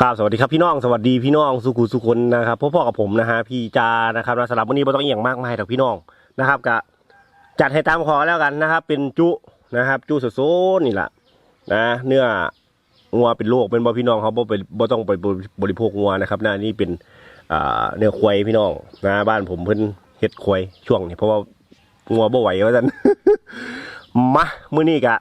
ครับสวัสดีครับพี่น้องสวัสดีพี่น้องสุขุสุคนนะครับพ่อพ่อกับผมนะฮะพี่จานะครับสำหรับวันนี้ไม่ต้องเอหย่างมากมายหรอกพี่น้องนะครับกะจัดให้ตามขอแล้วกันนะครับ เป็นจุนะครับ จุสดๆนี่แหละนะเนื้องัวเป็นโรคเป็นบ่พี่น้องเขาบ่ไปบ่ต้องไปบริโภคงัวนะครับนะนี่เป็นเนื้อควายพี่น้องนะบ้านผมเพิ่นเฮ็ดควายช่วงนี้เพราะว่างัวบ่ไหวว่าซั่นมามื้อนี้กะ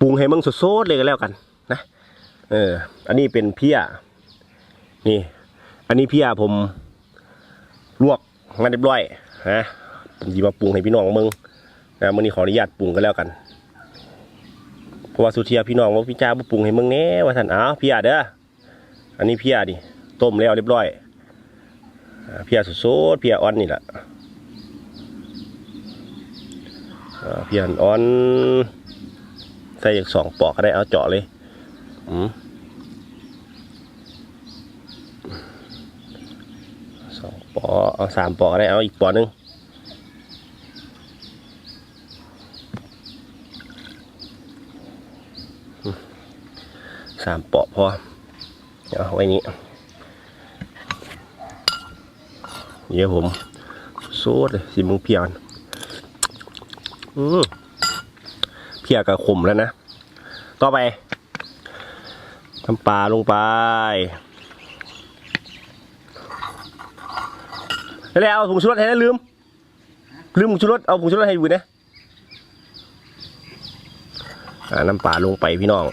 ปรุงให้มึงสดๆเลยก็แล้วกันนะ เออ อันนี้เป็นเพี้ย นี่ อันนี้เพี้ยผมลวกมาเรียบร้อยนะผมจะมาปรุงให้พี่น้องมึงนะมื่อนี้ขออนุญาตปรุงกันแล้วกัน เพราะว่าสุเทียพี่น้องว่าพี่จ้าบ่ปรุงให้มึงแน่ว่าท่านอ้าวเพี้ยเด้อ อันนี้เพี้ยดิ ต้มแล้วเรียบร้อย เพี้ยสดๆเพี้ยอ่อนนี่แหละเพี้ยอ่อน ใส่อีกสองปอกก็ได้เอาเจาะเลย สองปอเอาสามปอได้เอาอีกปอหนึ่งสามปอพอเอาไว้นี้เดี๋ยวผมสูดเลยสิมึงเพียนอืมเพียกับขมแล้วนะ ต่อไป น้ำปลาลงไปแล้วเอาผงชูรสให้นะลืม ลืมผงชูรสเอาผงชูรสให้ดูนะน้ำปลาลงไปพี่น้อง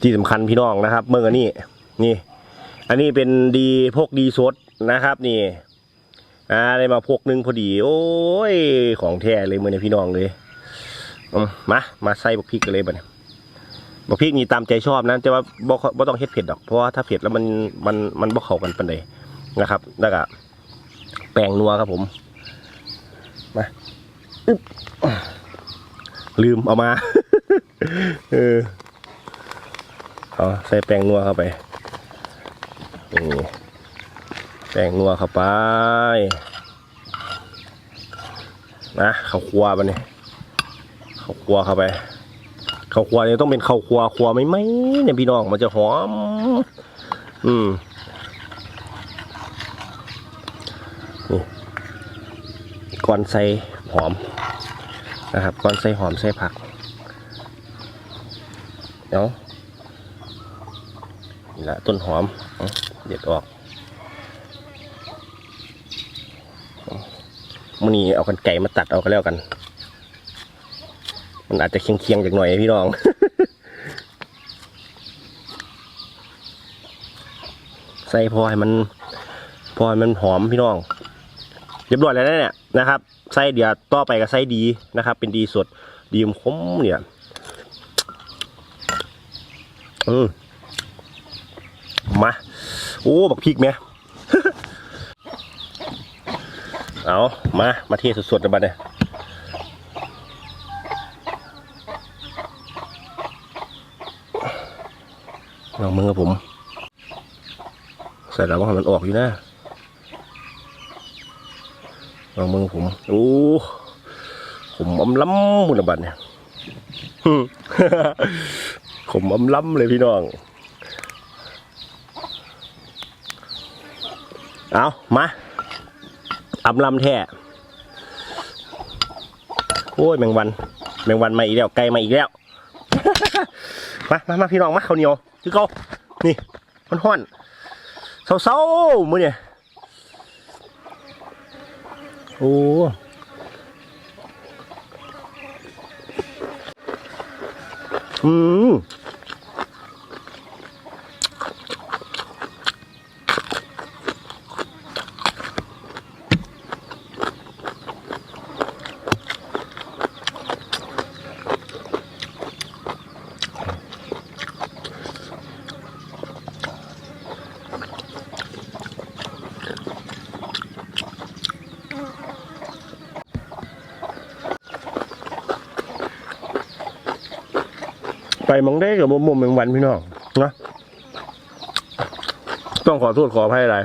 ที่สำคัญพี่น้องนะครับ เมื่ออันนี้นี่ อันนี้เป็นดีพกดีสดนะครับ นี่อ่าได้มาพกหนึงพอดี โอ้ย ของแท้เลยมือนี้พี่น้องเลย มา มาใส่บักพริกกันเลยบัดนี้บักพริกนี่ตามใจชอบนะแต่ว่าบ่บ่ต้องเฮ็ดเผ็ดดอก เพราะว่าถ้าเผ็ดแล้วมันมันมันบ่เข้ากันปานใดนะครับ แล้วก็แป้งนัวครับผม มาอึ๊บลืมเอามา เออเอาใส่แป้งนัวเข้าไปนี่แป้งนัวเข้าไป นะข้าวคั่วบัดนี้ ข้าวคั่วเข้าไปข้าวคั่วเนี่ยต้องเป็นข้าวคั่วคั่วไม่ไหมเนี่ยพี่น้องมันจะหอม อืมนี่ก่อนใส่หอมนะครับก่อนใส่หอมใส่ผักเดี๋ยวนี่ละต้นหอมเด็ดออกมันนี้เอากันไก่มาตัดเอาก็แล้วกัน มันอาจจะเคียงๆจากหน่อยพี่น้อง ใส่พอให้มันพอให้มันหอมพี่น้องเรียบร้อยแล้วเนี่ยนะครับไส้เดี๋ยวต่อไปกับไส้ดีนะครับ เป็นดีสดดีมคมเนี่ยอืมมาโอ้บักพริกไหมเอามามาเทสดๆนะบัดเนี่ย ลองมือกับผม ใส่แล้วว่ามันออกอยู่นะลองมือผมโอ้ผมอมล้ำมุนบัตเนี่ยหึผมอมล้ำเลยพี่น้อง เอามาอำลำแท้โอ้ยแมงวัน แมงวันมาอีกแล้วไกลมาอีกแล้ว มามามาพี่น้องมาข้าวเหนียวคือเขานี่มันห้อนเศร้าๆมือเนี่ยโอ้อืม ไปมองได้กับมุมมุมเมืงวันพี่น้องนะต้องขอโทษขออภัยอะไร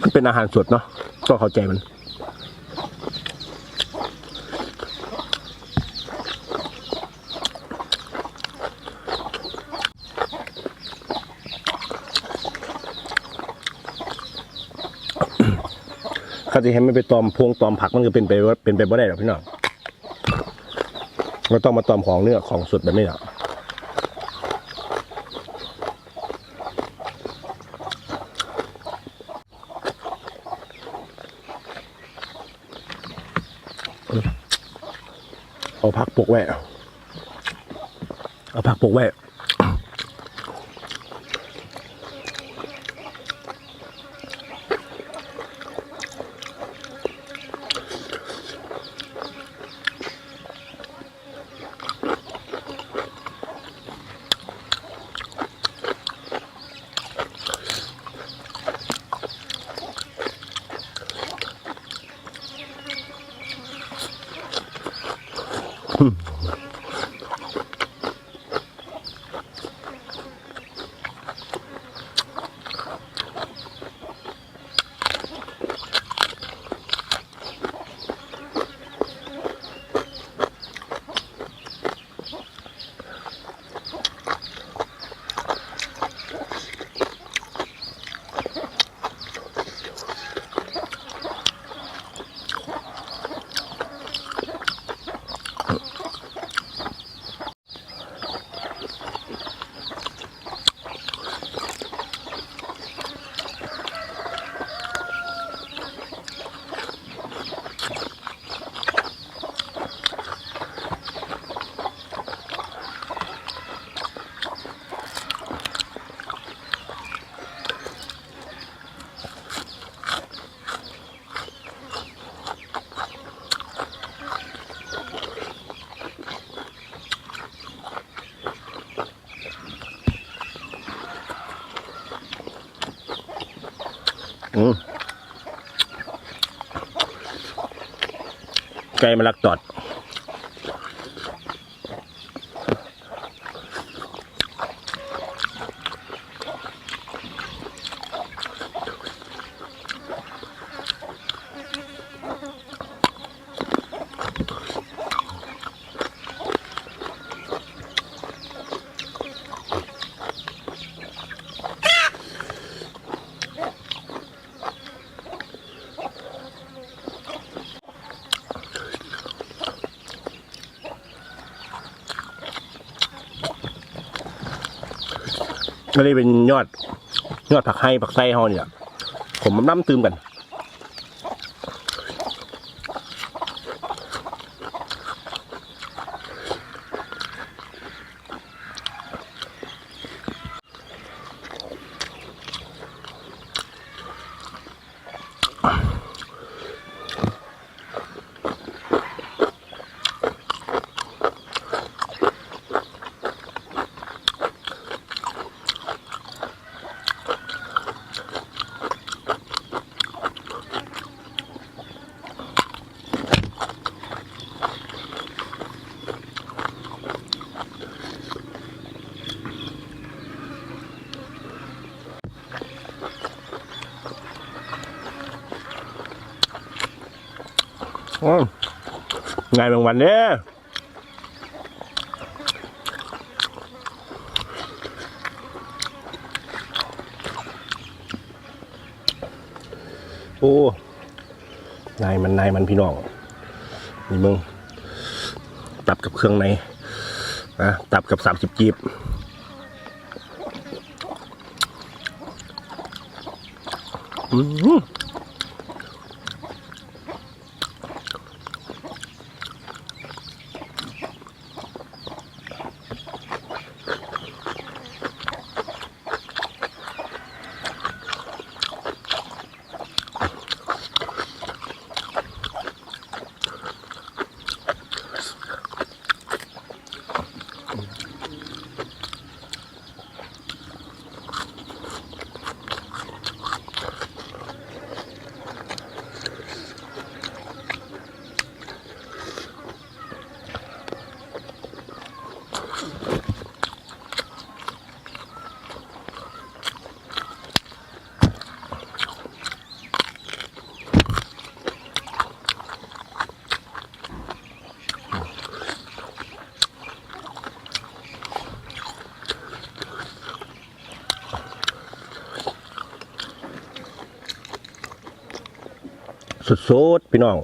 มันเป็นอาหารสดเนาะต้องเข้าใจมัน เขาจะให้มันไปตอมพวงตอมผักมันก็เป็นไปเป็นไปไม่ได้หรอกพี่น้องเราต้องมาตอมของเนื้อของสดแบบนี้หรอกเอาผักปกแวะเอาผักปกแวะ ไก่มาลักตอด อันนี้เป็นยอด ยอดผักไห้ผักไส้ฮอเนี่ยผมมันน้ำตืมกัน ไงบางวันเนี่ยโอ้นายมันนายมันพี่น้อง นี่มึง ตับกับเครื่องในนะตับกับสามสิบกีบอืม สุดๆพี่น้อง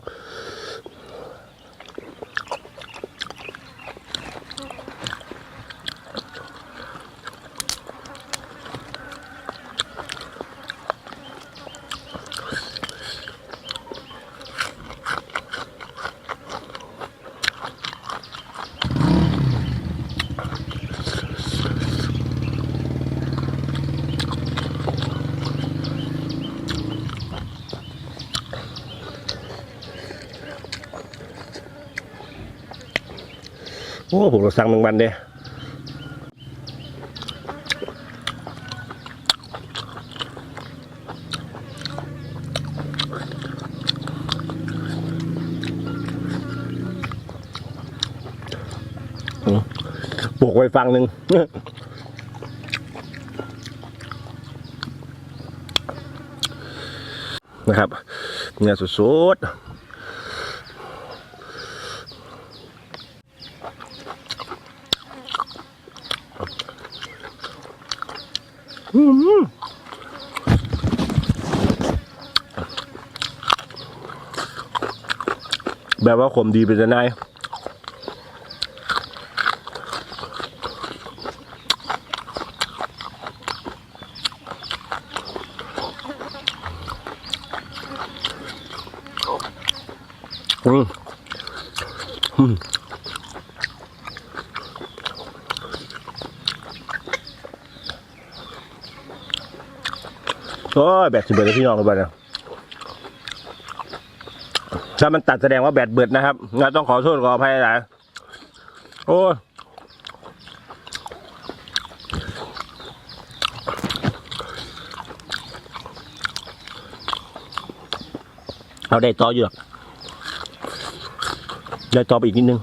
โอ้ผมเราสั่งแมงวันเด้อืมปลูกไว้ฟังหนึ่งนะครับเนื้อสุดๆ แบบว่าขมดีเป็นจะนายอืมอืม โอ้ยแบบสิเบิดเลยพี่น้องกันบ้างนะถ้ามันตัดแสดงว่าแบตเบิดนะครับงั้นต้องขอโทษขออภัยหลายโอ้ยเอาได้ต่ออยู่ได้ต่อไปอีกนิดนึง